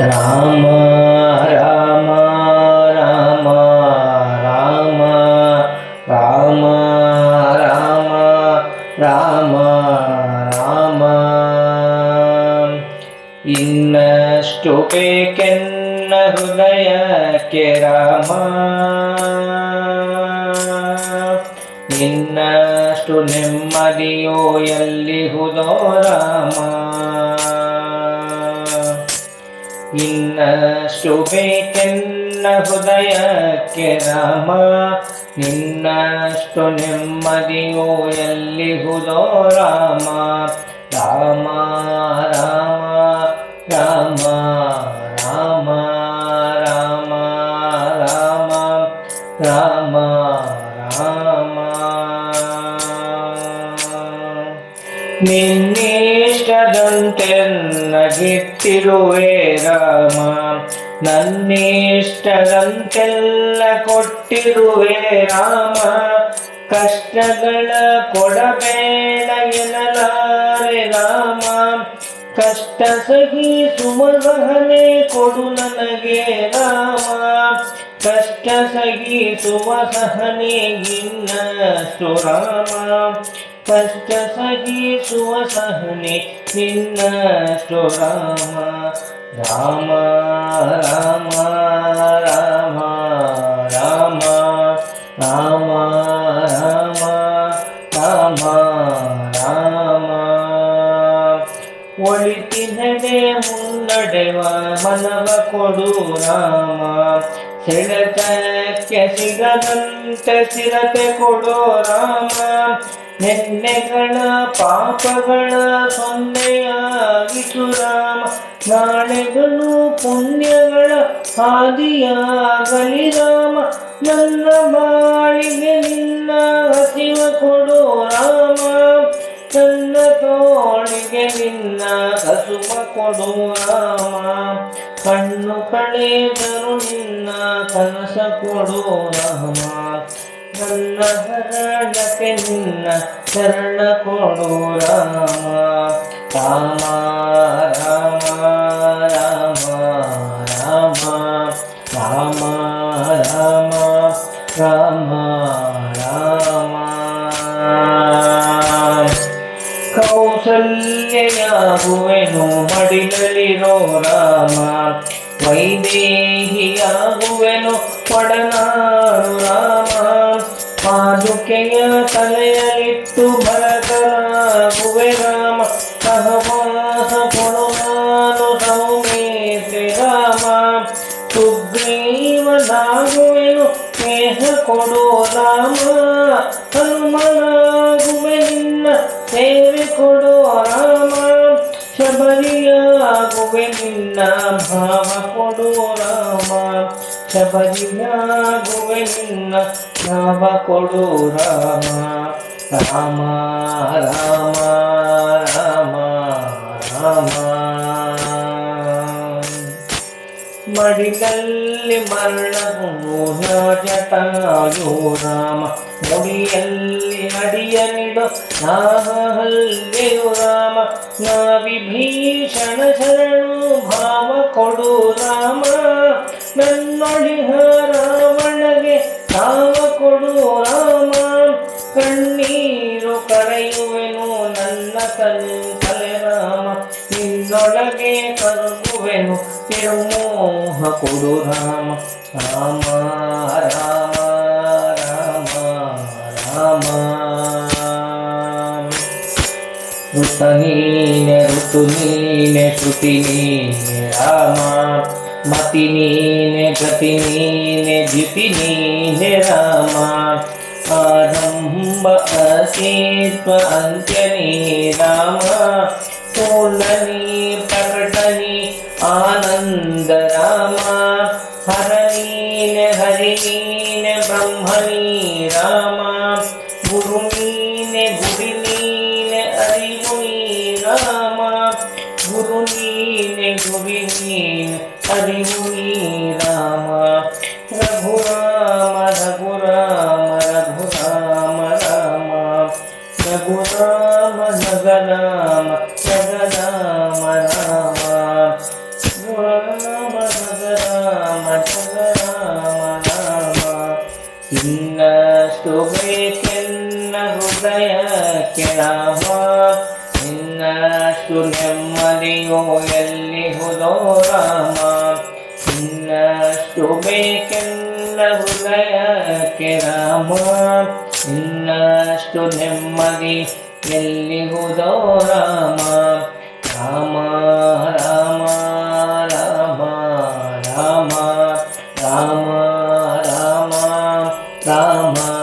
ರಾಮ ರಾಮ ರಾಮ ರಾಮ ರಾಮ ರಾಮ ರಾಮ ರಾಮ. ಇನ್ನಷ್ಟು ಬೇಕೆನ್ನ ಹೃದಯಕ್ಕೆ ರಾಮ. ಇನ್ನಷ್ಟು ನೆಮ್ಮದಿಯೋ ಎಲ್ಲಿಹುದೋ ರಾಮ. ಇನ್ನಷ್ಟು ಬೇಕೆನ್ನ ಹೃದಯಕ್ಕೆ ರಾಮ. ನಿನ್ನಷ್ಟು ನೆಮ್ಮದಿಯೋ ಎಲ್ಲಿಹುದೋ ರಾಮ. ರಾಮ ರಾಮ ರಾಮ ರಾಮ ರಾಮ ರಾಮ ರಾಮ ರಾಮ. ನಿನ್ನಿಷ್ಟದಂತೆನ್ನಗಿಟ್ಟಿರುವೆ ರಾಮ ನನ್ನಿಷ್ಟದಂತೆಲ್ಲ ಕೊಟ್ಟಿರುವೆ ರಾಮ. ಕಷ್ಟಗಳ ಕೊಡಬೇಡ ಎನ್ನಲಾರೆ ರಾಮ ಕಷ್ಟ ಸಹಿ ಸುಮಸಹನೆ ಕೊಡು ನನಗೆ ರಾಮ ಕಷ್ಟ ಸಹಿಸುವ ಸಹನೆಗಿನ್ನಷ್ಟು ರಾಮ ಕಷ್ಟ ಸಹಿಸುವ ಸಹನೆ ನಿನ್ನಷ್ಟು ರಾಮ ರಾಮ ರಾಮ ರಾಮ ರಾಮ ರಾಮ ರಾಮ ರಾಮ ರಾಮ ಒಳಿತಿನಡೆ ಮುನ್ನಡೆವ ಮನವ ಕೊಡು ರಾಮ ಸೆಳೆತಕ್ಕೆ ಸಿಗದಂತೆ ಸಿರತೆ ಕೊಡು ರಾಮ ನೆನ್ನೆಗಳ ಪಾಪಗಳ ಸೊನ್ನೆಯಾಗಿಸು ರಾಮ ನಾಳೆಗಳು ಪುಣ್ಯಗಳ ಹಾದಿಯಾಗಲಿ ರಾಮ. ನನ್ನ ಬಾಳಿಗೆ ನಿನ್ನ ಹಸಿವ ಕೊಡು ರಾಮ. ನನ್ನ ತೋಳಿಗೆ ನಿನ್ನ ಹಸುವ ಕೊಡು ರಾಮ. ಕಣ್ಣು ಕಳೆದರು ನಿನ್ನ ಕನಸ ಕೊಡು ರಾಮ. ನನ್ನ ಹರಣಕ್ಕೆ ನಿನ್ನ ಶರಣ ಕೊಡು ರಾಮ. ರಾಮ ರಾಮ ರಾಮ ರಾಮ ರಾಮ ರಾಮ ಕೌಸಲ್ಯಾಗುವೆನು ಮಡಿಲಲಿರೋ ರಾಮ. ವೈದೇಹಿಯಾಗುವೆನು ಪಡನಾಡು ರಾಮ. ಪಾದುಕೆಯ ತಲೆಯಲ್ಲಿಟ್ಟು ಭರತನಾಗುವೆ ರಾಮ ಸಹವಾಸ ಕೊಡು ನಾನು ಸೌಮೇತೆ ರಾಮ ಸುಗ್ರೀವನಾಗುವೆನು ಸ್ನೇಹ ಕೊಡು ರಾಮ ಹನುಮನಾಗುವೆ ನಿನ್ನ ಸೇವೆ ಕೊಡು ರಾಮ ಶಬರಿಯಾಗುವೆ ನಿನ್ನ ಭಾವ ಕೊಡು ರಾಮ ಶಬರಿಯಾಗುವೆ ನಿನ್ನ ಭಾವ ಕೊಡು ರಾಮ ರಾಮ ರಾಮ ರಾಮ ರಾಮ ಮಡಿಲಲ್ಲಿ ಮರಣವು ಜಟಾಯು ರಾಮ ಮುಡಿಯಲ್ಲಿ ಅಡಿಯ ನಿಡು ನಾಹಲ್ಲೆಯು ರಾಮ ನಾ ವಿಭೀಷಣ ಶರಣು ಭಾವ ಕೊಡು ರಾಮ ನನ್ನೊಳಿಹ ರಾವಣಗೆ ತಾವ ಕೊಡು ರಾಮ ಕಣ್ಣೀರು ಕರೆಯುವೆನು ನನ್ನ ತಲೆ ರಾಮ. ನಿನ್ನೊಳಗೆ ಕರಗುವೆನು ತಿರುಮೋಹ ಕೊಡು ರಾಮ. ರಾಮ ರಾಮ ರಾಮ ರಾಮ. ಋತ ನೀನೆ, ಋತು ನೀನೆ, ಶ್ರುತಿ ನೀನೆ, ರಾಮ. मतिने गतिने द्वितिने रामा। आरम्भ असीत्व अन्त्यनी अन्त्ये पूर्णनी प्रकटनी आनन्द रामा। गोविन्द गोविन्द हरि मुनि राम रघु राम रघु राम रघु राम राम रघु राम जग राम जग राम राम रघु राम जग राम जग राम राम ಇನ್ನಷ್ಟು ಬೇಕೆನ್ನ ಹೃದಯ ಕೆಳವ ಮತ್ತು ನೆಮ್ಮದಿಯೋ ಎಲ್ಲಿ ಹುದೋ ರಾಮ ಇನ್ನಷ್ಟು ಬೇಕೆನ್ನ ಹೃದಯಕ್ಕೆ ರಾಮ ಇನ್ನಷ್ಟು ನೆಮ್ಮದಿ ಎಲ್ಲಿ ಹುದೋ ರಾಮ ರಾಮ ರಾಮ ರಾಮ ರಾಮ ರಾಮ ರಾಮ ರಾಮ.